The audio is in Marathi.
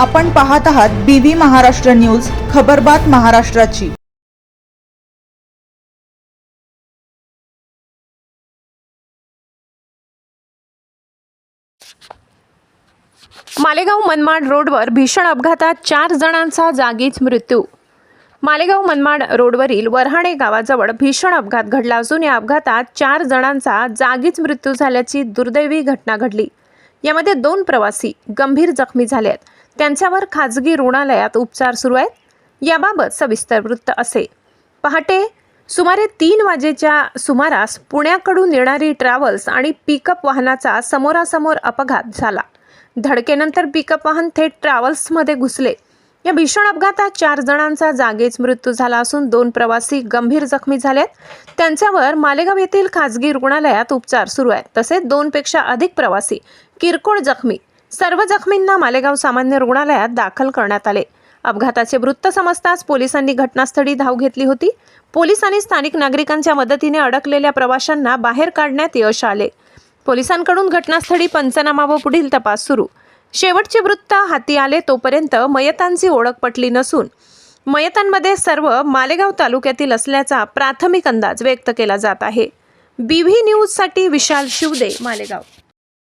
आपण पाहत आहात बीव्ही महाराष्ट्र न्यूज खबरबात महाराष्ट्राची. मालेगाव मनमाड रोडवर भीषण अपघातात चार जणांचा जागीच मृत्यू. मालेगाव मनमाड रोडवरील वरहाणे गावाजवळ भीषण अपघात घडला असून या अपघातात चार जणांचा जागीच मृत्यू झाल्याची दुर्दैवी घटना घडली. यामध्ये दोन प्रवासी गंभीर जखमी झाले आहेत त्यांच्यावर खाजगी रुग्णालयात उपचार सुरू आहेत. याबाबत सविस्तर वृत्त असे. पहाटे सुमारे तीन वाजेच्या सुमारास पुण्याकडून येणारी ट्रॅव्हल्स आणि पिकअप वाहनाचा समोरासमोर अपघात झाला. धडकेनंतर पिकअप वाहन थेट ट्रॅव्हल्समध्ये घुसले. या भीषण अपघातात चार जणांचा जागीच मृत्यू झाला असून दोन प्रवासी गंभीर जखमी झालेत. त्यांच्यावर मालेगाव येथील खाजगी रुग्णालयात उपचार सुरू आहेत. तसेच दोनपेक्षा अधिक प्रवासी किरकोळ जखमी सर्व जखमींना मालेगाव सामान्य रुग्णालयात दाखल करण्यात आले. अपघाताचे वृत्त समजताच पोलिसांनी घटनास्थळी धाव घेतली होती. पोलिसांनी स्थानिक नागरिकांच्या मदतीने अडकलेल्या प्रवाशांना बाहेर काढण्यात यश आले. पोलिसांकडून घटनास्थळी पंचनामा व पुढील तपास सुरू. शेवटचे वृत्त हाती आले तोपर्यंत मयतांची ओळख पटली नसून मयतांमध्ये सर्व मालेगाव तालुक्यातील असल्याचा प्राथमिक अंदाज व्यक्त केला जात आहे. बीव्ही न्यूजसाठी विशाल शिवदे मालेगाव.